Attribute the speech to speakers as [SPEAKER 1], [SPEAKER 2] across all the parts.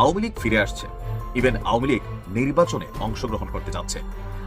[SPEAKER 1] আওয়ামী লীগ ফিরে আসছে। ইভেন আওয়ামী লীগ নির্বাচনে অংশগ্রহণ করতে যাচ্ছে।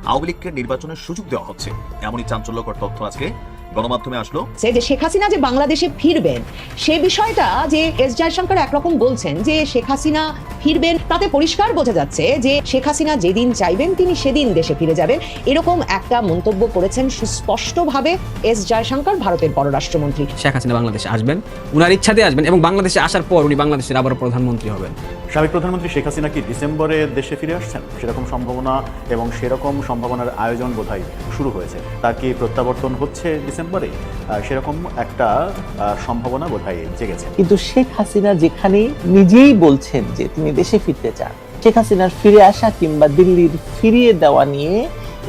[SPEAKER 1] আওয়ামী লীগকে নির্বাচনের সুযোগ দেওয়া হচ্ছে। এমনই চাঞ্চল্যকর তথ্য আজকে গণমাধ্যমে আসলো।
[SPEAKER 2] যে শেখ হাসিনা যে বাংলাদেশে ফিরবেন সে বিষয়টা যে এস জয়শঙ্কর একরকম বলছেন যে শেখ হাসিনা ফিরবেন তাতে পরিষ্কার বোঝা যাচ্ছে যে শেখ হাসিনা যেদিন চাইবেন তিনি সেদিন দেশে ফিরে যাবেন। এরকম একটা মন্তব্য করেছেন সুস্পষ্টভাবে এস জয়শঙ্কর ভারতের পররাষ্ট্রমন্ত্রী।
[SPEAKER 3] শেখ হাসিনা বাংলাদেশে আসবেন উনার ইচ্ছাতে আসবেন এবং বাংলাদেশে আসার পর উনি বাংলাদেশের আবারও প্রধানমন্ত্রী হবেন।
[SPEAKER 4] সাবেক প্রধানমন্ত্রী শেখ হাসিনা কি ডিসেম্বরে দেশে ফিরে আসছেন? সেরকম সম্ভাবনা এবং সেরকম সম্ভাবনার আয়োজন বোধহয় শুরু হয়েছে। তার কি প্রত্যাবর্তন হচ্ছে ডিসেম্বরে? সেরকম একটা সম্ভাবনা বোধহয় জেগেছে।
[SPEAKER 5] কিন্তু শেখ হাসিনা যেখানে নিজেই বলছেন যে তিনি দেশে ফিরতে চান, শেখ হাসিনার ফিরে আসা কিংবা দিল্লির ফিরিয়ে দেওয়া নিয়ে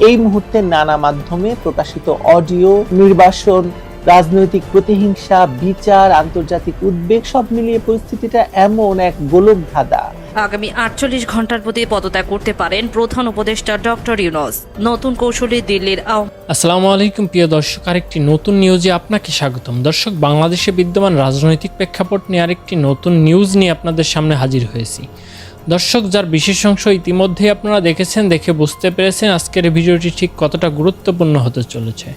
[SPEAKER 5] এই মুহূর্তে নানা মাধ্যমে প্রকাশিত অডিও, নির্বাসন রাজনৈতিক প্রতিহিংসা বিচার আন্তর্জাতিক উদ্বেগ সব মিলিয়ে পরিস্থিতিটা এমন এক গোলক ধাঁধা
[SPEAKER 6] আগামী আটচল্লিশ ঘণ্টার মধ্যে পদত্যাগ করতে পারেন প্রধান উপদেষ্টা ডক্টর ইউনস। নতুন কৌশলে দিল্লির
[SPEAKER 7] আসসালামু আলাইকুম প্রিয় দর্শক। আরেকটি নতুন নিউজে আপনাকে স্বাগতম। দর্শক বাংলাদেশে বিদ্যমান রাজনৈতিক প্রেক্ষাপট নিয়ে আরেকটি নতুন নিউজ নিয়ে আপনাদের সামনে হাজির হয়েছি। দর্শক যার বিশেষ অংশ ইতিমধ্যেই আপনারা দেখেছেন দেখে বুঝতে পেরেছেন আজকের ভিডিওটি ঠিক কতটা গুরুত্বপূর্ণ হতে চলেছে।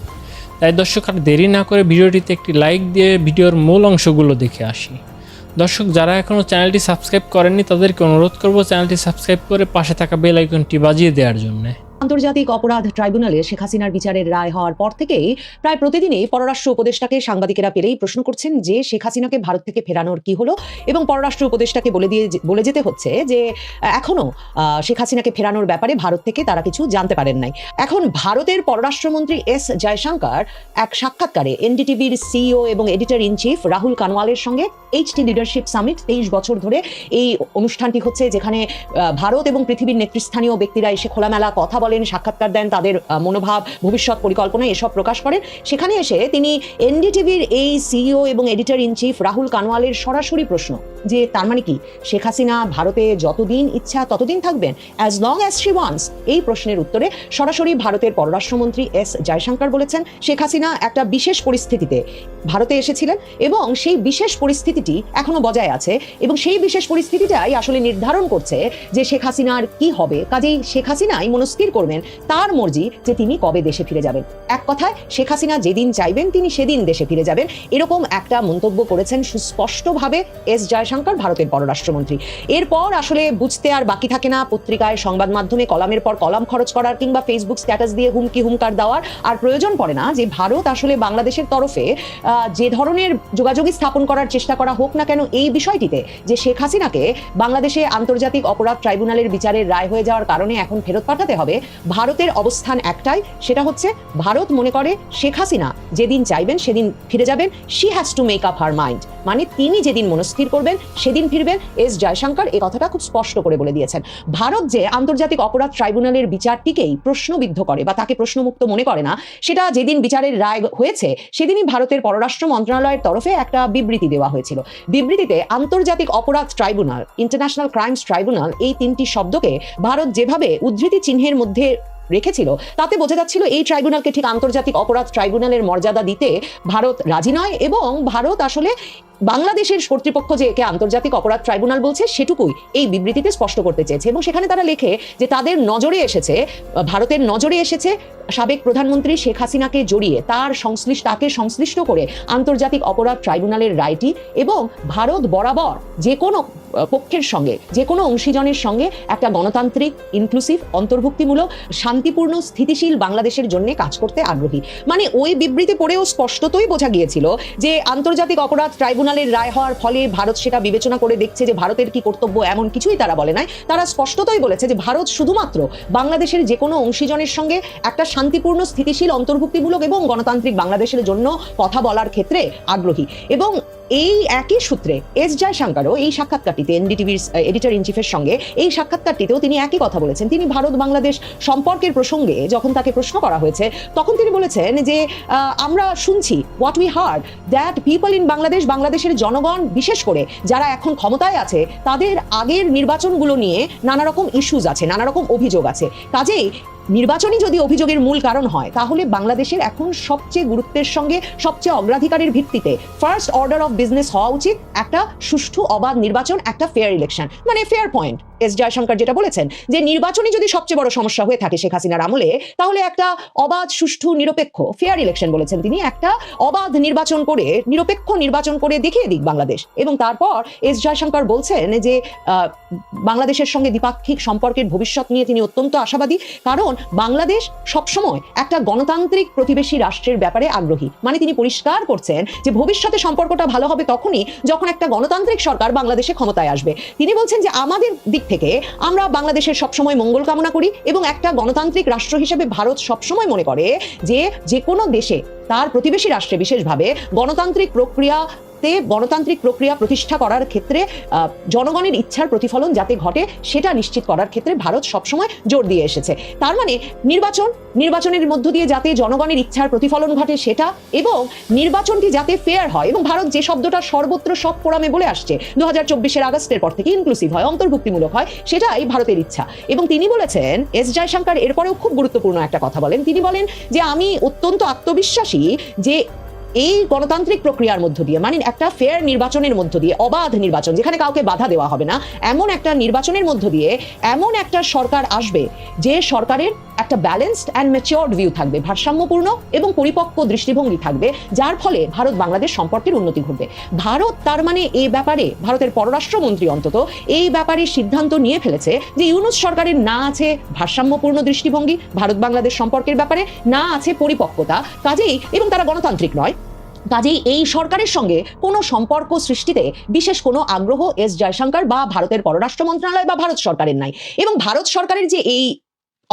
[SPEAKER 7] তাই দর্শক, আর দেরি না করে ভিডিওটিতে একটি লাইক দিয়ে ভিডিওর মূল অংশগুলো দেখে আসি। দর্শক, যারা এখনও চ্যানেলটি সাবস্ক্রাইব করেননি, তাদেরকে অনুরোধ করব চ্যানেলটি সাবস্ক্রাইব করে পাশে থাকা বেল আইকনটি বাজিয়ে দেওয়ার জন্যে।
[SPEAKER 2] আন্তর্জাতিক অপরাধ ট্রাইব্যুনালে শেখ হাসিনার বিচারের রায় হওয়ার পর থেকেই প্রায় প্রতিদিনই পররাষ্ট্র উপদেষ্টাকে সাংবাদিকেরা পেলেই প্রশ্ন করছেন যে শেখ হাসিনাকে ভারত থেকে ফেরানোর কি হলো এবং পররাষ্ট্র উপদেষ্টাকে বলে দিয়ে বলে যেতে হচ্ছে যে আহ, এখনও শেখ হাসিনাকে ফেরানোর ব্যাপারে ভারত থেকে তারা কিছু জানতে পারেন নাই। এখন ভারতের পররাষ্ট্রমন্ত্রী এস জয়শঙ্কর এক সাক্ষাৎকারে এনডিটিভির সিইও এবং এডিটর ইন চিফ রাহুল কানওয়ালের সঙ্গে এইচটি লিডারশিপ সামিট তেইশ বছর ধরে এই অনুষ্ঠানটি হচ্ছে যেখানে ভারত এবং পৃথিবীর নেতৃস্থানীয় ব্যক্তিরা এসে খোলামেলা কথা বলেন সাক্ষাৎকার দেন, তাদের মনোভাব, ভবিষ্যৎ পরিকল্পনা এসব প্রকাশ করেন। সেখানে এসে তিনি এনডিটিভির এই সিইও এবং এডিটর ইন চিফ রাহুল কানওয়ালের সরাসরি প্রশ্ন, যে তার মানে কি? শেখ হাসিনা ভারতে যতদিন ইচ্ছা ততদিন থাকবেন? As long as she wants এই প্রশ্নের উত্তরে সরাসরি ভারতের পররাষ্ট্রমন্ত্রী এস জয়শঙ্কর বলেছেন, শেখ হাসিনা একটা বিশেষ পরিস্থিতিতে ভারতে এসেছিলেন এবং সেই বিশেষ পরিস্থিতিটি এখনও বজায় আছে এবং সেই বিশেষ পরিস্থিতিটাই আসলে নির্ধারণ করছে যে শেখ হাসিনার কি হবে। কাজেই শেখ হাসিনাই মনস্থির করবেন তার মর্জি যে তিনি কবে দেশে ফিরে যাবেন। এক কথায়, শেখ হাসিনা যেদিন চাইবেন তিনি সেদিন দেশে ফিরে যাবেন। এরকম একটা মন্তব্য করেছেন সুস্পষ্টভাবে এস জয়শঙ্কর, ভারতের পররাষ্ট্রমন্ত্রী। এরপর আসলে বুঝতে আর বাকি থাকে না পত্রিকায়, সংবাদ মাধ্যমে কলামের পর কলাম খরচ করার কিংবা ফেসবুক স্ট্যাটাস দিয়ে হুমকি হুমকার দেওয়ার আর প্রয়োজন পড়ে না যে ভারত আসলে বাংলাদেশের তরফে যে ধরনের যোগাযোগই স্থাপন করার চেষ্টা করা হোক না কেন এই বিষয়টিতে যে শেখ হাসিনাকে বাংলাদেশে আন্তর্জাতিক অপরাধ ট্রাইব্যুনালের বিচারের রায় হয়ে যাওয়ার কারণে এখন ফেরত পাঠাতে হবে ভারতের অবস্থান একটাই, সেটা হচ্ছে ভারত মনে করে শেখ হাসিনা যেদিন চাইবেন সেদিন ফিরে যাবেন। She has to make up her mind মানে তিনি যেদিন মনস্থির করবেন, সেদিন ফিরবেন। এস জয়শঙ্কর এই কথাটা খুব স্পষ্ট করে বলে দিয়েছেন। ভারত যে আন্তর্জাতিক অপরাধ ট্রাইব্যুনালের বিচারটিকেই প্রশ্নবিদ্ধ করে বা তাকে প্রশ্নমুক্ত মনে করে না, সেটা যেদিন বিচারের রায় হয়েছে, সেদিনই ভারতের পররাষ্ট্র মন্ত্রণালয়ের তরফে একটা বিবৃতি দেওয়া হয়েছিল। বিবৃতিতে আন্তর্জাতিক অপরাধ ট্রাইব্যুনাল ইন্টারন্যাশনাল ক্রাইমস ট্রাইব্যুনাল এই তিনটি শব্দকে ভারত যেভাবে উদ্ধৃতি চিহ্নের মধ্যে अंधेरे রেখেছিল। তাতে বোঝা যাচ্ছিল এই ট্রাইব্যুনালকে ঠিক আন্তর্জাতিক অপরাধ ট্রাইব্যুনালের মর্যাদা দিতে ভারত রাজি নয় এবং ভারত আসলে বাংলাদেশের কর্তৃপক্ষ যে একে আন্তর্জাতিক অপরাধ ট্রাইব্যুনাল বলছে, সেটুকুই এই বিবৃতিতে স্পষ্ট করতে চেয়েছে এবং সেখানে তারা লেখে যে তাদের নজরে এসেছে, ভারতের নজরে এসেছে সাবেক প্রধানমন্ত্রী শেখ হাসিনাকে জড়িয়ে, তার সংশ্লিষ্ট, তাকে সংশ্লিষ্ট করে আন্তর্জাতিক অপরাধ ট্রাইব্যুনালের রায়টি এবং ভারত বরাবর যে কোনো পক্ষের সঙ্গে, যে কোনো অংশীজনের সঙ্গে একটা গণতান্ত্রিক ইনক্লুসিভ অন্তর্ভুক্তিমূলক শান্তিপূর্ণ, স্থিতিশীল বাংলাদেশের জন্য কাজ করতে আগ্রহী। মানে ওই বিবৃতি পড়েও স্পষ্টতই বোঝা গিয়েছিল যে আন্তর্জাতিক অপরাধ ট্রাইব্যুনালের রায় হওয়ার ফলে ভারত সেটা বিবেচনা করে দেখছে যে ভারতের কি কর্তব্য এমন কিছুই তারা বলে নাই। তারা স্পষ্টতই বলেছে যে ভারত শুধুমাত্র বাংলাদেশের যে কোনো অংশীজনের সঙ্গে একটা শান্তিপূর্ণ, স্থিতিশীল, অন্তর্ভুক্তিমূলক এবং গণতান্ত্রিক বাংলাদেশের জন্য কথা বলার ক্ষেত্রে আগ্রহী। এবং এই একই সূত্রে এস জয়শঙ্করও এই সাক্ষাৎকারটিতে এনডিটিভির এডিটর ইন চিফের সঙ্গে এই সাক্ষাৎকারটিতেও তিনি একই কথা বলেছেন। তিনি ভারত বাংলাদেশ সম্পর্কের প্রসঙ্গে যখন তাকে প্রশ্ন করা হয়েছে, তখন তিনি বলেছেন যে আমরা শুনছি what we heard that people in Bangladesh বাংলাদেশের জনগণ, বিশেষ করে যারা এখন ক্ষমতায় আছে, তাদের আগের নির্বাচনগুলো নিয়ে নানা রকম ইস্যুজ আছে নানা রকম অভিযোগ আছে। কাজেই নির্বাচনই যদি অভিযোগের মূল কারণ হয়, তাহলে বাংলাদেশের এখন সবচেয়ে গুরুত্বের সঙ্গে, সবচেয়ে অগ্রাধিকারের ভিত্তিতে ফার্স্ট অর্ডার অফ বিজনেস হওয়া উচিত, একটা সুষ্ঠু, অবাধ নির্বাচন, একটা ফেয়ার ইলেকশন মানে ফেয়ার পয়েন্ট এস জয়শঙ্কর যেটা বলেছেন যে নির্বাচনই যদি সবচেয়ে বড় সমস্যা হয়ে থাকে শেখ হাসিনার আমলে, তাহলে একটা অবাধ, সুষ্ঠু, নিরপেক্ষ ফেয়ার ইলেকশন বলেছেন তিনি, একটা অবাধ নির্বাচন করে, নিরপেক্ষ নির্বাচন করে দেখিয়ে দিক বাংলাদেশ। এবং তারপর এস জয়শঙ্কর বলছেন যে বাংলাদেশের সঙ্গে দ্বিপাক্ষিক সম্পর্কের ভবিষ্যৎ নিয়ে তিনি অত্যন্ত আশাবাদী, কারণ বাংলাদেশ সবসময় একটা গণতান্ত্রিক প্রতিবেশী রাষ্ট্রের ব্যাপারে আগ্রহী। মানে তিনি পরিষ্কার করছেন যে ভবিষ্যতে সম্পর্কটা ভালো হবে তখনই যখন একটা গণতান্ত্রিক সরকার বাংলাদেশে ক্ষমতায় আসবে। তিনি বলছেন যে আমাদের দিক থেকে আমরা বাংলাদেশের সবসময় মঙ্গল কামনা করি এবং একটা গণতান্ত্রিক রাষ্ট্র হিসেবে ভারত সবসময় মনে করে যে যে কোনো দেশে তার প্রতিবেশী রাষ্ট্রে বিশেষভাবে গণতান্ত্রিক প্রক্রিয়া তে গণতান্ত্রিক প্রক্রিয়া প্রতিষ্ঠা করার ক্ষেত্রে জনগণের ইচ্ছার প্রতিফলন যাতে ঘটে, সেটা নিশ্চিত করার ক্ষেত্রে ভারত সবসময় জোর দিয়ে এসেছে। তার মানে নির্বাচন, নির্বাচনের মধ্য দিয়ে যাতে জনগণের ইচ্ছার প্রতিফলন ঘটে সেটা এবং নির্বাচনটি যাতে ফেয়ার হয় এবং ভারত যে শব্দটা সর্বত্র সব ফোরামে বলে আসছে দু হাজার চব্বিশের আগস্টের পর থেকে ইনক্লুসিভ হয়, অন্তর্ভুক্তিমূলক হয়, সেটাই ভারতের ইচ্ছা। এবং তিনি বলেছেন, এস জয়শঙ্কর এরপরেও খুব গুরুত্বপূর্ণ একটা কথা বলেন। তিনি বলেন যে, আমি অত্যন্ত আত্মবিশ্বাসী যে এই গণতান্ত্রিক প্রক্রিয়ার মধ্য দিয়ে মানে একটা ফেয়ার নির্বাচনের মধ্য দিয়ে, অবাধ নির্বাচন, যেখানে কাউকে বাধা দেওয়া হবে না, এমন একটা নির্বাচনের মধ্য দিয়ে, এমন একটা সরকার আসবে যে সরকারের একটা ব্যালেন্সড অ্যান্ড ম্যাচিওর্ড ভিউ থাকবে, ভারসাম্যপূর্ণ এবং পরিপক্ক দৃষ্টিভঙ্গি থাকবে, যার ফলে ভারত বাংলাদেশ সম্পর্কের উন্নতি ঘটবে। ভারত তার মানে এই ব্যাপারে, ভারতের পররাষ্ট্রমন্ত্রী অন্তত, এই ব্যাপারে সিদ্ধান্ত নিয়ে ফেলেছে যে ইউনুস সরকারের না আছে ভারসাম্যপূর্ণ দৃষ্টিভঙ্গি ভারত বাংলাদেশ সম্পর্কের ব্যাপারে, না আছে পরিপক্কতা, কাজেই, এবং তারা গণতান্ত্রিক নয়। কাজেই এই সরকারের সঙ্গে কোনো সম্পর্ক সৃষ্টিতে বিশেষ কোনো আগ্রহ এস জয়শঙ্কর বা ভারতের পররাষ্ট্র মন্ত্রণালয় বা ভারত সরকারের নাই। এবং ভারত সরকারের যে এই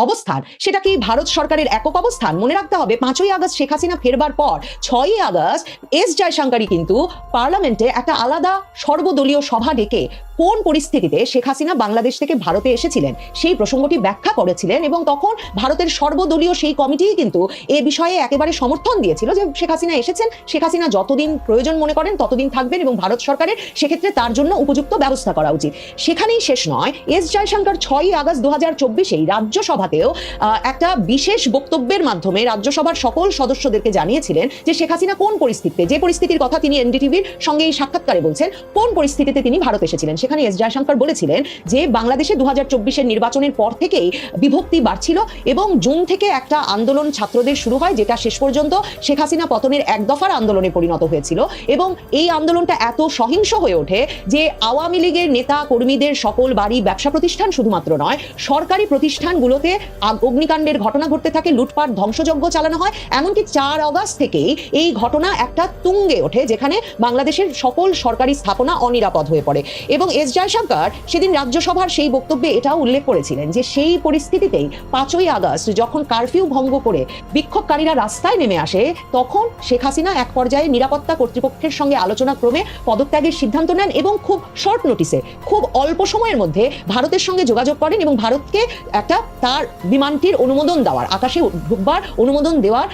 [SPEAKER 2] অবস্থান। সেটা কি ভারত সরকারের একক অবস্থান। মনে রাখতে হবে, পাঁচই আগস্ট শেখ হাসিনা ফেরবার পর ছয়ই আগস্ট এস জয়শঙ্করই কিন্তু পার্লামেন্টে একটা আলাদা সর্বদলীয় সভা ডেকে কোন পরিস্থিতিতে শেখ হাসিনা বাংলাদেশ থেকে ভারতে এসেছিলেন সেই প্রসঙ্গটি ব্যাখ্যা করেছিলেন এবং তখন ভারতের সর্বদলীয় সেই কমিটিই কিন্তু এ বিষয়ে একেবারে সমর্থন দিয়েছিল যে শেখ হাসিনা এসেছেন, শেখ হাসিনা যতদিন প্রয়োজন মনে করেন ততদিন থাকবেন এবং ভারত সরকারের সেক্ষেত্রে তার জন্য উপযুক্ত ব্যবস্থা করা উচিত। সেখানেই শেষ নয়, এস জয়শঙ্কর ছয়ই আগস্ট দু হাজার চব্বিশেই রাজ্যসভাতেও আহ, একটা বিশেষ বক্তব্যের মাধ্যমে রাজ্যসভার সকল সদস্যদেরকে জানিয়েছিলেন যে শেখ হাসিনা কোন পরিস্থিতিতে যে পরিস্থিতির কথা তিনি এনডিটিভির সঙ্গে এই সাক্ষাৎকারে বলছেন কোন পরিস্থিতিতে তিনি ভারত এসেছিলেন? সেখানে এস জয়শঙ্কর বলেছিলেন যে বাংলাদেশে দু হাজার নির্বাচনের পর থেকেই বিভক্তি বাড়ছিল এবং জুন থেকে একটা আন্দোলন ছাত্রদের শুরু হয় যেটা শেষ পর্যন্ত শেখ হাসিনা পতনের এক দফার আন্দোলনে পরিণত হয়েছিল এবং এই আন্দোলনটা এত সহিংস হয়ে ওঠে যে আওয়ামী লীগের নেতা কর্মীদের সকল বাড়ি ব্যবসা প্রতিষ্ঠান শুধুমাত্র নয় সরকারি প্রতিষ্ঠানগুলোতে আগ- অগ্নিকাণ্ডের ঘটনা ঘটতে থাকে, লুটপাট, ধ্বংসযজ্ঞ চালানো হয়। এমনকি চার অগস্ট থেকেই এই ঘটনা একটা তুঙ্গে ওঠে, যেখানে বাংলাদেশের সকল সরকারি স্থাপনা অনিরাপদ হয়ে পড়ে। এবং এস জয়শঙ্কর সেদিন রাজ্যসভার সেই বক্তব্যে এটাও উল্লেখ করেছিলেন যে সেই পরিস্থিতিতেই পাঁচই আগস্ট যখন কারফিউ ভঙ্গ করে বিক্ষোভকারীরা রাস্তায় নেমে আসে, তখন শেখ হাসিনা এক পর্যায়ে নিরাপত্তা কর্তৃপক্ষের সঙ্গে আলোচনা ক্রমে পদত্যাগের সিদ্ধান্ত নেন এবং খুব শর্ট নোটিসে, খুব অল্প সময়ের মধ্যে ভারতের সঙ্গে যোগাযোগ করেন এবং ভারতকে একটা তার বিমানটির অনুমোদন দেওয়ার, আকাশে ঢুকবার অনুমোদন দেওয়ার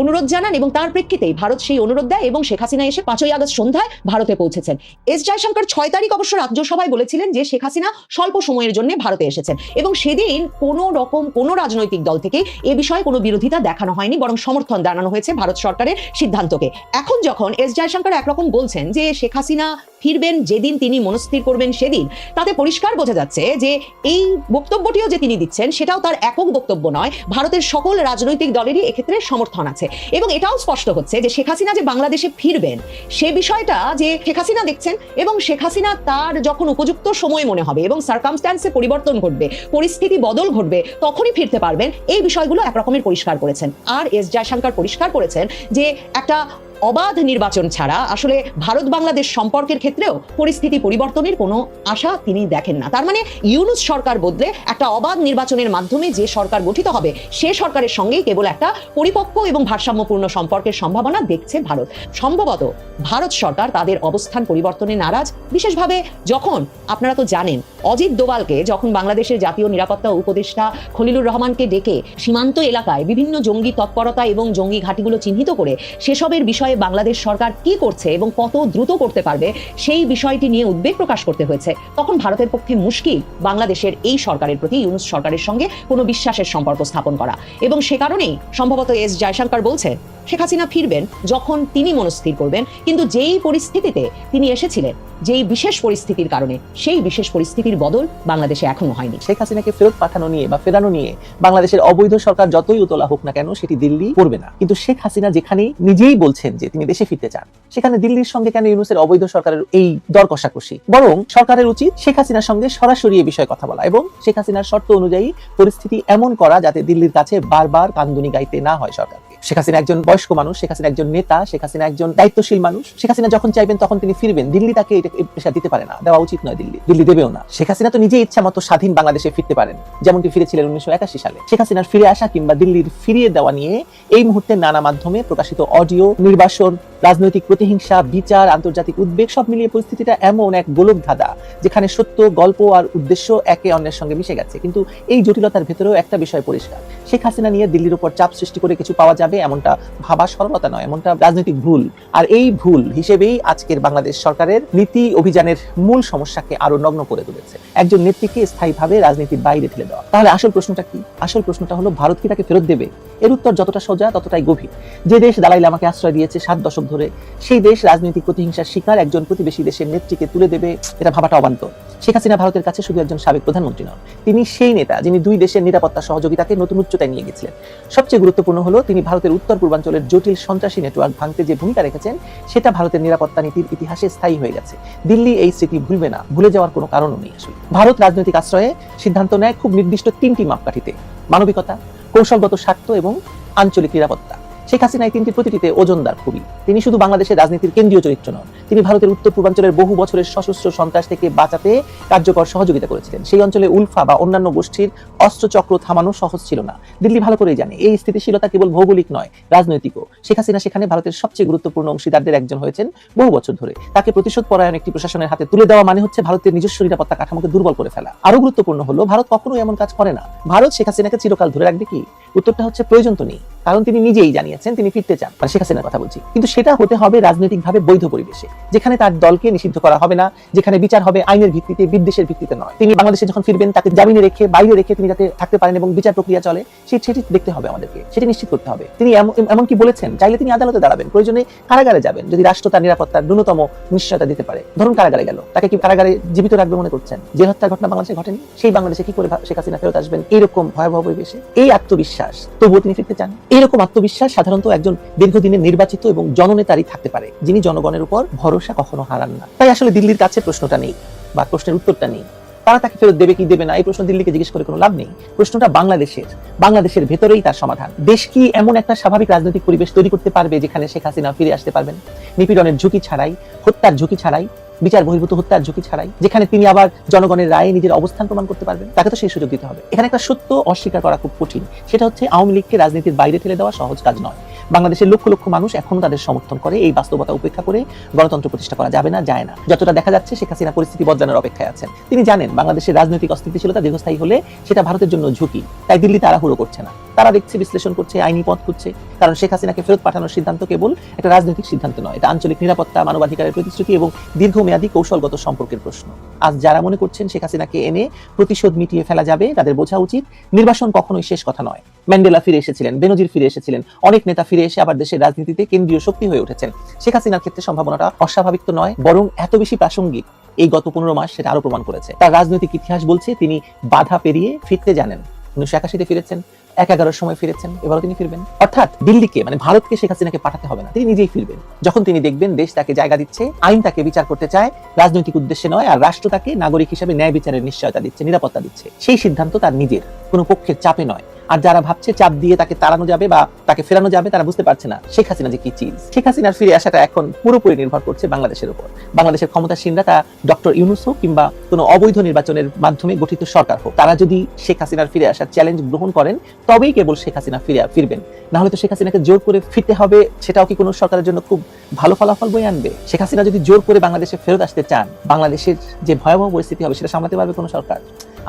[SPEAKER 2] অনুরোধ জানান এবং তার প্রেক্ষিতেই ভারত সেই অনুরোধ দেয় এবং শেখ হাসিনা এসে পাঁচই আগস্ট সন্ধ্যায় ভারতে পৌঁছেছেন। এস জয়শঙ্কর ছয় তারিখ অবশ্য রাজ্যসভায় বলেছিলেন যে শেখ হাসিনা স্বল্প সময়ের জন্য ভারতে এসেছেন এবং সেদিন কোনো রকম কোনো রাজনৈতিক দল থেকে এ বিষয়ে কোনো বিরোধিতা দেখানো হয়নি, বরং সমর্থন জানানো হয়েছে ভারত সরকারের সিদ্ধান্তকে। এখন যখন এস জয়শঙ্কর একরকম বলছেন যে শেখ হাসিনা ফিরবেন যেদিন তিনি মনস্থির করবেন সেদিন, তাতে পরিষ্কার বোঝা যাচ্ছে যে এই বক্তব্যটিও যে তিনি দিচ্ছেন সেটাও তার একক বক্তব্য নয়, ভারতের সকল রাজনৈতিক দলেরই এক্ষেত্রে সমর্থন আছে। এবং এটাও স্পষ্ট হচ্ছে যে শেখ হাসিনা যে বাংলাদেশে ফিরবেন, সে বিষয়টা যে শেখ হাসিনা দেখছেন এবং শেখ হাসিনা তার যখন উপযুক্ত সময় মনে হবে এবং সার্কামস্ট্যান্সে পরিবর্তন ঘটবে, পরিস্থিতি বদল ঘটবে, তখনই ফিরতে পারবেন। এই বিষয়গুলো একরকমের পরিষ্কার করেছেন। আর এস জয়শঙ্কর পরিষ্কার করেছেন যে একটা অবাধ নির্বাচন ছাড়া আসলে ভারত বাংলাদেশ সম্পর্কের ক্ষেত্রেও পরিস্থিতি পরিবর্তনের কোনো আশা তিনি দেখেন না। তার মানে ইউনুস সরকার বদলে একটা অবাধ নির্বাচনের মাধ্যমে যে সরকার গঠিত হবে, সে সরকারের সঙ্গেই কেবল একটা পরিপক্ক এবং ভারসাম্যপূর্ণ সম্পর্কের সম্ভাবনা দেখছে ভারত। সম্ভবত ভারত সরকার তাদের অবস্থান পরিবর্তনে নারাজ। বিশেষভাবে যখন, আপনারা তো জানেন, অজিত দোভালকে যখন বাংলাদেশের জাতীয় নিরাপত্তা উপদেষ্টা খলিলুর রহমানকে ডেকে সীমান্ত এলাকায় বিভিন্ন জঙ্গি তৎপরতা এবং জঙ্গি ঘাটিগুলো চিহ্নিত করে সেসবের বিষয়ে বিষয়ে বাংলাদেশ সরকার কি করছে এবং কত দ্রুত করতে পারবে, সেই বিষয়টি নিয়ে উদ্বেগ প্রকাশ করতে হয়েছে। তখন ভারতের পক্ষে মুশকিল বাংলাদেশের এই সরকারের প্রতি, ইউনুস সরকারের সঙ্গে কোনো বিশ্বাসের সম্পর্ক স্থাপন করা। এবং সে কারণেই সম্ভবত এস জয়শঙ্কর বলছেন শেখ হাসিনা ফিরবেন যখন তিনি মনস্থির করবেন। কিন্তু যেই পরিস্থিতিতে তিনি এসেছিলেন, যেই বিশেষ পরিস্থিতির কারণে, সেই বিশেষ পরিস্থিতির বদল বাংলাদেশে এখনও হয়নি।
[SPEAKER 5] শেখ হাসিনাকে ফেরত পাঠানো নিয়ে বা ফেরানো নিয়ে বাংলাদেশের অবৈধ সরকার যতই উতলা হোক না কেন, সেটি দিল্লি করবে না। কিন্তু শেখ হাসিনা যেখানে নিজেই বলছেন যে তিনি দেশে ফিরতে চান। সেখানে দিল্লির সঙ্গে কেন ইউনুসের অবৈধ সরকারের এই দর কষাকষি? বরং সরকারের উচিত শেখ হাসিনার সঙ্গে সরাসরি এ বিষয়ে কথা বলা এবং শেখ হাসিনার শর্ত অনুযায়ী পরিস্থিতি এমন করা যাতে দিল্লির কাছে বারবার কান্দুনি গাইতে না হয় সরকারকে শেখ হাসিনা একজন বয়স্ক মানুষ, শেখ হাসিনা একজন নেতা, শেখ হাসিনা একজন দায়িত্বশীল মানুষ। শেখ হাসিনা যখন চাইবেন তখন তিনি ফিরবেন। দিল্লি তাকে এটা পেশা দিতে পারে না। দেওয়া উচিত নয় দিল্লি। দিল্লি দেবেও না। শেখ হাসিনা তো নিজে ইচ্ছা মতো স্বাধীন বাংলাদেশে ফিরতে পারেন। যেমনটি ফিরেছিলেন উনিশশো একাশি সালে। শেখ হাসিনার ফিরে আসা কিংবা দিল্লির ফিরিয়ে দেওয়া নিয়ে এই মুহূর্তে নানা মাধ্যমে প্রকাশিত অডিও, নির্বাসন, রাজনৈতিক প্রতিহিংসা, বিচার, আন্তর্জাতিক উদ্বেগ, সব মিলিয়ে পরিস্থিতিটা এমন এক গোলক ধাঁধা যেখানে সত্য, গল্প আর উদ্দেশ্য একে অন্যের সঙ্গে মিশে গেছে। কিন্তু এই জটিলতার ভেতরেও একটা বিষয় পরিষ্কার। শেখ হাসিনা নিয়ে দিল্লির উপর চাপ সৃষ্টি করে কিছু পাওয়া যাবে এমনটা ভাবা সরলতা নয়, এমনটা রাজনৈতিক ভুল। আর এই ভুল হিসেবেই আজকের বাংলাদেশ সরকারের নীতি অভিযানের মূল সমস্যাকে আরও নগ্ন করে তুলেছে। একজন নেত্রীকে স্থায়ীভাবে রাজনীতির বাইরে ঠেলে দেওয়া। তাহলে আসল প্রশ্নটা কি? আসল প্রশ্নটা হলো, ভারত কি তাকে ফেরত দেবে? এর উত্তর যতটা সোজা, ততটাই গভীর। যে দেশ দালাই লামাকে আশ্রয় দিয়েছে সাত দশক ধরে, সেই দেশ রাজনৈতিক প্রতিহিংসার শিকার একজন প্রতিবেশী দেশের নেত্রীকে তুলে দেবে, এটা ভাবাটা অবান্তর। শেখ হাসিনা ভারতের কাছে শুধু একজন সাবেক প্রধানমন্ত্রী নন, তিনি সেই নেতা যিনি দুই দেশের নিরাপত্তা সহযোগিতাকে নতুন উচ্চতায় নিয়ে গেছিলেন। সবচেয়ে গুরুত্বপূর্ণ হলো, তিনি ভারতের উত্তর পূর্বাঞ্চলের জটিল সন্ত্রাসী নেটওয়ার্ক ভাঙতে যে ভূমিকা রেখেছেন, সেটা ভারতের নিরাপত্তা নীতির ইতিহাসে স্থায়ী হয়ে গেছে। দিল্লি এই স্মৃতি ভুলবে না, ভুলে যাওয়ার কোনো কারণও নেই আসলে। ভারত রাজনৈতিক আশ্রয়ে সিদ্ধান্ত নেয় খুব নির্দিষ্ট তিনটি মাপকাঠিতে। মানবিকতা, কৌশলগত স্বার্থ এবং আঞ্চলিক নিরাপত্তা। শেখ হাসিনা এই তিনটি প্রতিটিতে ওজনদার খুবই। তিনি শুধু বাংলাদেশের রাজনীতির কেন্দ্রীয় চরিত্র নন, তিনি ভারতের উত্তর পূর্বাঞ্চলের বহু বছরের সশস্ত্র সন্ত্রাস থেকে বাঁচাতে কার্যকর সহযোগিতা করেছিলেন। সেই অঞ্চলে উলফা বা অন্যান্য গোষ্ঠীর অস্ত্রচক্র থামানো সহজ ছিল না। দিল্লি ভালো করেই জানে, এই স্থিতিশীলতা কেবল ভৌগোলিক নয়, রাজনৈতিকও। শেখ হাসিনা সেখানে ভারতের সবচেয়ে গুরুত্বপূর্ণ অংশীদারদের একজন হয়েছেন বহু বছর ধরে। তাকে প্রতিশোধ পরায়ণ একটি প্রশাসনের হাতে তুলে দেওয়া মানে হচ্ছে ভারতের নিজস্ব নিরাপত্তা কাঠামোকে দুর্বল করে ফেলা। আরও গুরুত্বপূর্ণ হলো, ভারত কখনোই এমন কাজ করে না। ভারত শেখ হাসিনাকে চিরকাল ধরে রাখবে কি? উত্তরটা হচ্ছে প্রয়োজন তো নেই, কারণ তিনি নিজেই জানিয়েছেন তিনি ফিরতে চান। মানে শেখ হাসিনার কথা বলছি। কিন্তু সেটা হতে হবে রাজনৈতিকভাবে বৈধ পরিবেশে, যেখানে তার দলকে নিষিদ্ধ করা হবে না, যেখানে বিচার হবে আইনের ভিত্তিতে, বিদ্বেষের ভিত্তিতে নয়। তিনি বাংলাদেশে যখন ফিরবেন, তাকে জামিনে রেখে, বাইরে রেখে তিনি যাতে থাকতে পারেন এবং বিচার প্রক্রিয়া চলে সেটি দেখতে হবে আমাদেরকে, সেটি নিশ্চিত করতে হবে। তিনি এমন- এমনকি বলেছেন, চাইলে তিনি আদালতে দাঁড়াবেন। প্রয়োজনে কারাগারে যাবেন, যদি রাষ্ট্র তার নিরাপত্তার ন্যূনতম নিশ্চয়তা দিতে পারে। ধরুন কারাগারে গেল, তাকে কি কারাগারে জীবিত রাখবে মনে করছেন? যে হত্যার ঘটনা বাংলাদেশে ঘটেনি, সেই বাংলাদেশে কি করে শেখ হাসিনা ফেরত আসবেন? এইরকম ভয়াবহ পরিবেশে। এই আত্মবিশ্বাস, তবুও তিনি ফিরতে চান? এইরকম আত্মবিশ্বাস সাধারণত একজন দীর্ঘদিনের নির্বাচিত এবং জননেতারই থাকতে পারে, যিনি জনগণের উপর ভরসা কখনো হারান না। তাই আসলে দিল্লির কাছে প্রশ্নটা নেই বা প্রশ্নের উত্তরটা নেই। তারা তাকে ফেরত দেবে কি দেবে না, এই প্রশ্ন দিল্লিকে জিজ্ঞেস করে কোনো লাভ নেই। প্রশ্নটা বাংলাদেশের। বাংলাদেশের ভেতরেই তার সমাধান। দেশ কি এমন একটা স্বাভাবিক রাজনৈতিক পরিবেশ তৈরি করতে পারবে যেখানে শেখ হাসিনা ফিরে আসতে পারবেন? নিপীড়নের ঝুঁকি ছাড়াই, হত্যার ঝুঁকি ছাড়াই, বিচার বহির্ভূত হত্যার ঝুঁকি ছাড়াই, যেখানে তিনি আবার জনগণের রায়ে নিজের অবস্থান প্রমাণ করতে পারবেন? তাকে তো সেই সুযোগ দিতে হবে। এখানে একটা সত্য অস্বীকার করা খুব কঠিন। সেটা হচ্ছে আওয়ামী লীগকে রাজনীতির বাইরে ঠেলে দেওয়া সহজ কাজ নয়। বাংলাদেশের লক্ষ লক্ষ মানুষ এখনও তাদের সমর্থন করে। এই বাস্তবতা উপেক্ষা করে গণতন্ত্র প্রতিষ্ঠা করা যাবে না, যায় না। যতটা দেখা যাচ্ছে, শেখ হাসিনা পরিস্থিতি বদলানোর অপেক্ষায় আছেন। তিনি জানেন, বাংলাদেশের রাজনৈতিক অস্থিতিশীলতা দীর্ঘস্থায়ী হলে সেটা ভারতের জন্য ঝুঁকি। তাই দিল্লি তাড়াহুড়ো করছে না। তারা দেখছে, বিশ্লেষণ করছে, আইনি পথ খুঁজছে। কারণ শেখ হাসিনাকে ফেরত পাঠানোর সিদ্ধান্ত কেবল একটা রাজনৈতিক সিদ্ধান্ত নয়, এটা আঞ্চলিক নিরাপত্তা, মানবাধিকারের প্রতিশ্রুতি এবং দীর্ঘমেয়াদী কৌশলগত সম্পর্কের প্রশ্ন। আজ যারা মনে করছেন শেখ হাসিনাকে এনে প্রতিশোধ মিটিয়ে ফেলা যাবে, তাদের বোঝা উচিত নির্বাসন কখনোই শেষ কথা নয়। ম্যান্ডেলা ফিরে এসেছিলেন, বেনজির ফিরে এসেছিলেন, অনেক নেতা ফিরে এসে আবার দেশের রাজনীতিতে কেন্দ্রীয় শক্তি হয়ে উঠেছেন। শেখ হাসিনার ক্ষেত্রে সম্ভাবনাটা অস্বাভাবিক তো নয়, বরং এত বেশি প্রাসঙ্গিক এই গত পনেরো মাস সেটা আরও প্রমাণ করেছে। তার রাজনৈতিক ইতিহাস বলছে তিনি বাধা পেরিয়ে ফিরতে জানেন। উনিশশো একাশিতে ফিরেছেন, এক এগারোর সময় ফিরেছেন, এবারও তিনি ফিরবেন। অর্থাৎ দিল্লিকে মানে ভারতকে শেখ হাসিনাকে পাঠাতে হবে না, তিনি নিজেই ফিরবেন। যখন তিনি দেখবেন দেশ তাকে জায়গা দিচ্ছে, আইন তাকে বিচার করতে চায়, রাজনৈতিক উদ্দেশ্যে নয়, আর রাষ্ট্র তাকে নাগরিক হিসেবে ন্যায় বিচারের নিশ্চয়তা দিচ্ছে, নিরাপত্তা দিচ্ছে। সেই সিদ্ধান্ত তার নিজের, কোনো পক্ষের চাপে নয়। আর যারা ভাবছে চাপ দিয়ে তাকে তাড়ানো যাবে বা তাকে ফেরানো যাবে, তারা বুঝতে পারছে না শেখ হাসিনা যে কি চিজ। শেখ হাসিনার ফিরে আসাটা এখন পুরোপুরি নির্ভর করছে বাংলাদেশের উপর। বাংলাদেশের ক্ষমতাসীনরা তা ডক্টর ইউনুস হোক কিংবা কোনো অবৈধ নির্বাচনের মাধ্যমে গঠিত সরকার হোক, তারা যদি শেখ হাসিনার ফিরে আসার চ্যালেঞ্জ গ্রহণ করেন, তবেই কেবল শেখ হাসিনা ফিরে ফিরবেন। না হলে তো শেখ হাসিনাকে জোর করে ফিরতে হবে, সেটাও কি কোনো সরকারের জন্য খুব ভালো ফলাফল বয়ে আনবে? শেখ হাসিনা যদি জোর করে বাংলাদেশে ফেরত আসতে চান, বাংলাদেশের যে ভয়াবহ পরিস্থিতি হবে, সেটা সামলাতে পারবে কোনো সরকার?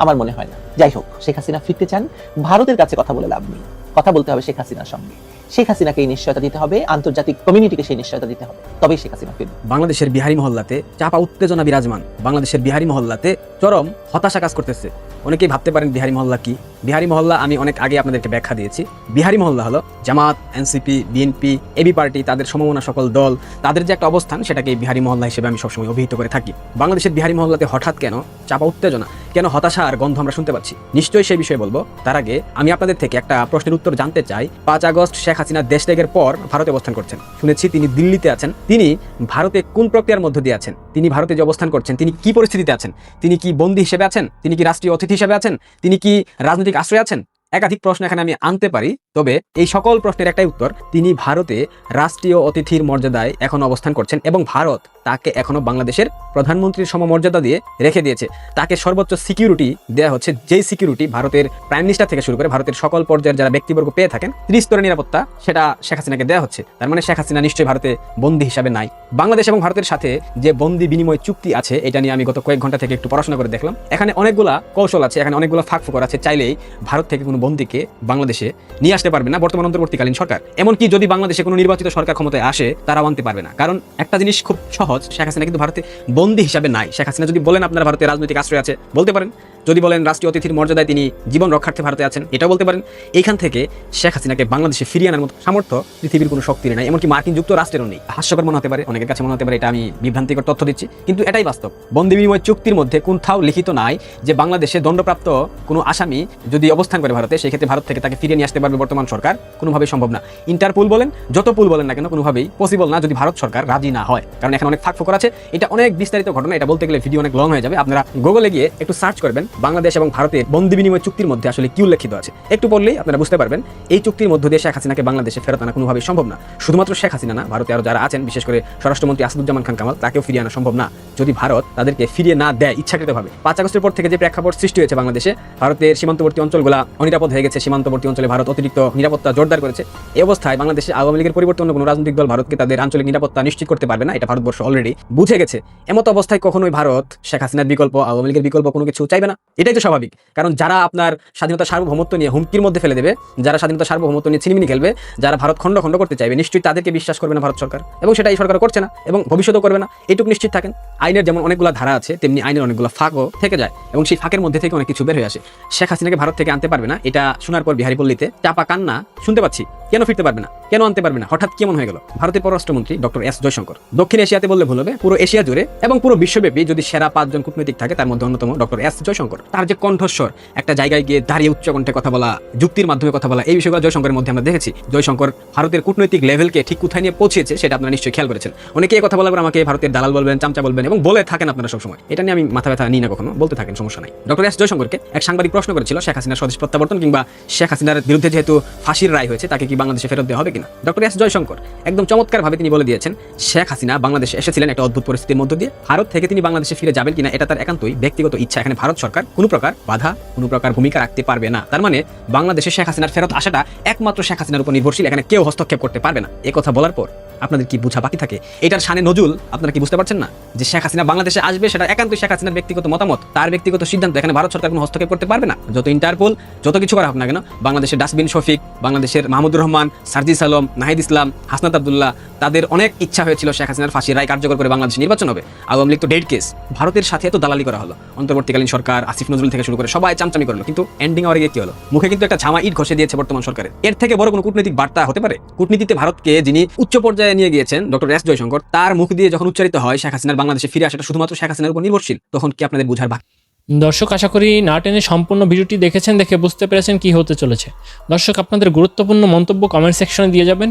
[SPEAKER 5] আমার মনে হয় না। যাই হোক, শেখ হাসিনা ফিরতে চান, ভারতের কাছে কথা বলে লাভ নেই। কথা বলতে হবে শেখ হাসিনার সঙ্গে। শেখ হাসিনাকে নিশ্চয়তা দিতে হবে, আন্তর্জাতিক কমিউনিটিকে সেই নিশ্চয়তা দিতে হবে। তবেই শেখ হাসিনা ফিরবে।
[SPEAKER 3] বাংলাদেশের বিহারি মহল্লাতে চাপা উত্তেজনা বিরাজমান। বাংলাদেশের বিহারি মহল্লাতে চরম হতাশা কাজ করতেছে। অনেকেই ভাবতে পারেন বিহারি মহল্লা কি? বিহারি মহল্লা আমি অনেক আগে আপনাদেরকে ব্যাখ্যা দিয়েছি। বিহারি মহল্লা হলো Jamaat, NCP, BNP, AB party, তাদের সমমনা সকল দল। তাদের যে একটা অবস্থান সেটাকে বিহারি মহল্লা হিসেবে আমি সবসময় অভিহিত করে থাকি। বাংলাদেশের বিহারি মহল্লাতে হঠাৎ কেন চাপা উত্তেজনা, কেন হতাশা আর গন্ধ আমরা শুনতে পাচ্ছি? নিশ্চয়ই সেই বিষয়ে বলব। তার আগে আমি আপনাদের থেকে একটা প্রশ্নের উত্তর জানতে চাই। পাঁচ আগস্ট শেখ হাসিনা দেশ ত্যাগের পর ভারতে অবস্থান করছেন। শুনেছি তিনি দিল্লিতে আছেন। তিনি ভারতে কোন প্রক্রিয়ার মধ্য দিয়ে আছেন? তিনি ভারতে যে অবস্থান করছেন, তিনি কি পরিস্থিতিতে আছেন? তিনি কি বন্দী হিসেবে আছেন? তিনি কি রাষ্ট্রীয় অতিথি হিসেবে আছেন? তিনি কি রাজনৈতিক আশ্রয় আছেন? একাধিক প্রশ্ন এখানে আমি আনতে পারি, তবে এই সকল প্রশ্নের একটাই উত্তর, তিনি ভারতে রাষ্ট্রীয় অতিথির মর্যাদায় এখন অবস্থান করছেন এবং ভারত তাকে এখনও বাংলাদেশের প্রধানমন্ত্রীর সমমর্যাদা দিয়ে রেখে দিয়েছে। তাকে সর্বোচ্চ সিকিউরিটি দেওয়া হচ্ছে, যেই সিকিউরিটি ভারতের প্রাইম মিনিস্টার থেকে শুরু করে ভারতের সকল পর্যায়ের যারা ব্যক্তিবর্গ পেয়ে থাকেন ত্রিস্তরের নিরাপত্তা সেটা শেখ হাসিনাকে দেওয়া হচ্ছে। তার মানে শেখ হাসিনা নিশ্চয়ই ভারতে বন্দী হিসাবে নাই। বাংলাদেশ এবং ভারতের সাথে যে বন্দি বিনিময় চুক্তি আছে, এটা নিয়ে আমি গত কয়েক ঘণ্টা থেকে একটু পড়াশোনা করে দেখলাম। এখানে অনেকগুলা কৌশল আছে, এখানে অনেকগুলো ফাঁক ফুকর আছে, চাইলেই ভারত থেকে কোনো বন্দীকে বাংলাদেশে নিয়ে আসতে পারবে না বর্তমান অন্তর্বর্তীকালীন সরকার। এমনকি যদি বাংলাদেশে কোনো নির্বাচিত সরকার ক্ষমতায় আসে, তারাও আনতে পারবে না। কারণ একটা জিনিস খুব সহজ শেখ হাসিনা কিন্তু ভারতে বন্দী হিসাবে নাই। শেখ হাসিনা যদি বলেন আপনার ভারতে রাজনৈতিক আশ্রয় আছে, বলতে পারেন। যদি বলেন রাষ্ট্রীয় অতিথির মর্যাদায় তিনি জীবন রক্ষার্থে ভারতে আছেন এটাও বলতে পারেন এইখান থেকে শেখ হাসিনাকে বাংলাদেশে ফিরিয়ে আনার মতো সামর্থ্য পৃথিবীর কোনো শক্তির নাই। এমনকি মার্কিন যুক্তরাষ্ট্রেরও নেই। হাস্যকর মনে হতে পারে, অনেকের কাছে মনে হতে পারে এটা আমি বিভ্রান্তিকর তথ্য দিচ্ছি, কিন্তু এটাই বাস্তব। বন্দি বিনিময় চুক্তির মধ্যে কোথাও লিখিত নাই যে বাংলাদেশে দণ্ডপ্রাপ্ত কোনো আসামি যদি অবস্থান করে ভারতে, সেক্ষেত্রে ভারত থেকে তাকে ফিরিয়ে নিয়ে আসতে পারবে বর্তমান সরকার, কোনোভাবেই সম্ভব না। ইন্টারপুল বলেন, যত পুল বলেন না কেন, কোনোভাবেই পসিবল না যদি ভারত সরকার রাজি না হয়। কারণ এখানে অনেক ফাঁক ফোকর আছে। এটা অনেক বিস্তারিত ঘটনা, এটা বলতে গেলে ভিডিও অনেক লং হয়ে যাবে। আপনারা গুগলে গিয়ে একটু সার্চ করবেন বাংলাদেশ এবং ভারতের বন্দি বিনিময় চুক্তির মধ্যে আসলে কি উল্লেখিত আছে? একটু পড়লেই আপনারা বুঝতে পারবেন, এই চুক্তির মধ্য দিয়ে শেখ হাসিনাকে বাংলাদেশে ফেরত আনা কোনোভাবেই সম্ভব না। শুধুমাত্র শেখ হাসিনা না, ভারতে আরও যারা আছেন, বিশেষ করে স্বরাষ্ট্রমন্ত্রী আসাদুজ্জামান খান কামাল, তাকেও ফিরিয়ে আনা সম্ভব না। যদি ভারত তাদেরকে ফিরিয়ে না দেয় ইচ্ছাকৃতভাবে, পাঁচ আগস্টের পর থেকে যে প্রেক্ষাপট সৃষ্টি হয়েছে বাংলাদেশে, ভারতের সীমান্তবর্তী অঞ্চলগুলো অনিরাপদ হয়ে গেছে। সীমান্তবর্তী অঞ্চলে ভারত অতিরিক্ত নিরাপত্তা জোরদার করেছে। এই অবস্থায় বাংলাদেশে আওয়ামী লীগের পরিবর্তন কোনো রাজনৈতিক দল ভারতকে তাদের আঞ্চলিক নিরাপত্তা নিশ্চিত করতে পারবে না, এটা ভারতবর্ষ অলরেডি বুঝে গেছে। এমত অবস্থায় কখনোই ভারত শেখ হাসিনার বিকল্প, আওয়ামী লীগের বিকল্প কোনো কিছু চাইবে না। এটাই তো স্বাভাবিক। কারণ যারা আপনার স্বাধীনতা সার্বভৌমত্ব নিয়ে হুমকির মধ্যে ফেলে দেবে, যারা স্বাধীনতা সার্বভৌমত্ব নিয়ে ছিনিমিনি খেলবে, যারা ভারত খণ্ড খণ্ড করতে চাইবে, নিশ্চয়ই তাদেরকে বিশ্বাস করবে না ভারত সরকার। এবং সেটা এই সরকার করছে না এবং ভবিষ্যতেও করবে না। এটুকু নিশ্চিত থাকেন। আইনের যেমন অনেকগুলো ধারা আছে, তেমনি আইনের অনেকগুলো ফাঁকও থেকে যায় এবং সেই ফাঁকের মধ্যে থেকে অনেক কিছু বের হয়ে আসে। শেখ হাসিনাকে ভারত থেকে আনতে পারবে না, এটা শোনার পর বিহারি পল্লীতে চাপা কান্না, শুনতে পাচ্ছি, কেন ফিরতে পারবে না, কেন আনতে পারবে না, হঠাৎ কেমন হয়ে গেল? ভারতের পররাষ্ট্রমন্ত্রী ডক্টর এস জয়শঙ্কর, দক্ষিণ এশিয়াতে বললে ভুল হবে, পুরো এশিয়া জুড়ে এবং পুরো বিশ্বব্যাপী যদি সেরা পাঁচজন কূটনৈতিক থাকে, তার মধ্যে অন্যতম ডক্টর এস জয়শঙ্কর। তার যে কণ্ঠস্বর, একটা জায়গায় গিয়ে দাঁড়িয়ে উচ্চ কণ্ঠে কথা বলা, যুক্তির মাধ্যমে কথা বলা, এই বিষয়গুলো জয়শঙ্করের মধ্যে আমরা দেখেছি। জয়শঙ্কর ভারতের কূটনৈতিক লেভেলকে ঠিক কোথায় নিয়ে পৌঁছেছে, সেটা আপনারা নিশ্চয়ই খেয়াল করেছেন। অনেকে কথা বলার পর আমাকে ভারতের দালাল বলবেন, চামচা বলবেন এবং বলে থাকেন আপনারা সবসময়। এটা নিয়ে আমি মাথা ব্যথা নিই না কখনো, বলতে থাকেন, সমস্যা নাই। ডক্টর এস জয়শঙ্করকে এক সাংবাদিক প্রশ্ন করেছিল, শেখ হাসিনার স্বদেশ প্রত্যাবর্তন কিংবা শেখ হাসিনার বিরুদ্ধে যেহেতু ফাঁসির রায় হয়েছে, তাকে কি বাংলাদেশে ফেরত দেওয়া হবে কিনা? ডক্টর এস জয়শঙ্কর একদম চমৎকারভাবে তিনি বলে দিয়েছেন, শেখ হাসিনা বাংলাদেশে এসেছিলেন একটা অদ্ভুত পরিস্থিতির মধ্য দিয়ে, ভারত থেকে তিনি বাংলাদেশে ফিরে যাবেন কিনা এটা তার একান্তই ব্যক্তিগত ইচ্ছা। এখানে ভারত সরকার কোনো প্রকার বাধা, কোনো প্রকার ভূমিকা রাখতে পারবে না। তার মানে বাংলাদেশে শেখ হাসিনার ফেরত আসাটা একমাত্র শেখ হাসিনার উপর নির্ভরশীল, এখানে কেউ হস্তক্ষেপ করতে পারবে না। কথা বলার পর আপনাদের কি বোঝা বাকি থাকে? এটার সানে নজুল, আপনারা কি বুঝতে পারছেন না? যে শেখ হাসিনা বাংলাদেশে আসবে, সেটা একান্তই শেখ হাসিনার ব্যক্তিগত মতামত। তার ব্যক্তিগত সিদ্ধান্ত এখানে ভারত সরকার কোনো হস্তক্ষেপ করতে পারবে না। যত ইন্টারপোল, যত কিছু করা হোক না কেন, বাংলাদেশের ডাস্টবিন শফিক, বাংলাদেশের মাহমুদুর রহমান, সার্জিস আলম, নাহিদ ইসলাম, হাসনাত আবদুল্লাহ, তাদের অনেক ইচ্ছা হয়েছিল শেখ হাসিনার ফাঁসির রায় কার্যকর করে বাংলাদেশে নির্বাচন হবে। আওয়ামী লীগ তো ডেড কেস ভারতের সাথে এত দালালি করা হলো। অন্তর্বর্তীকালীন সরকার, আসিফ নজরুল থেকে শুরু করে সবাই চামচামি করল। কিন্তু এন্ডিং আওয়ারে গিয়ে কি হলো? মুখে কিন্তু একটা ঝামা ইট ঘষে দিয়েছে বর্তমান সরকারের। এর থেকে বড় কোনো কূটনৈতিক বার্তা হতে পারে? কূটনীতিতে ভারতকে যিনি উচ্চ পর্যায়ে নিয়ে গিয়েছেন, ডক্টর এস জয়শঙ্কর, তার মুখ দিয়ে যখন উচ্চারিত হয় শেখ হাসিনার বাংলাদেশে ফিরে আসাটা শুধুমাত্র শেখ হাসিনার উপর নির্ভরশীল, তখন কি আপনাদের বোঝার বাকি?
[SPEAKER 7] দর্শক, আশা করি না টেনে সম্পূর্ণ ভিডিওটি দেখেছেন, দেখে বুঝতে পেরেছেন কি হতে চলেছে। দর্শক, আপনাদের গুরুত্বপূর্ণ মন্তব্য কমেন্ট সেকশনে দিয়ে যাবেন।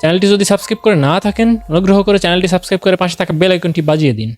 [SPEAKER 7] চ্যানেলটি যদি সাবস্ক্রাইব করে না থাকেন, অনুগ্রহ করে চ্যানেলটি সাবস্ক্রাইব করে পাশে থাকা বেল আইকনটি বাজিয়ে দিন।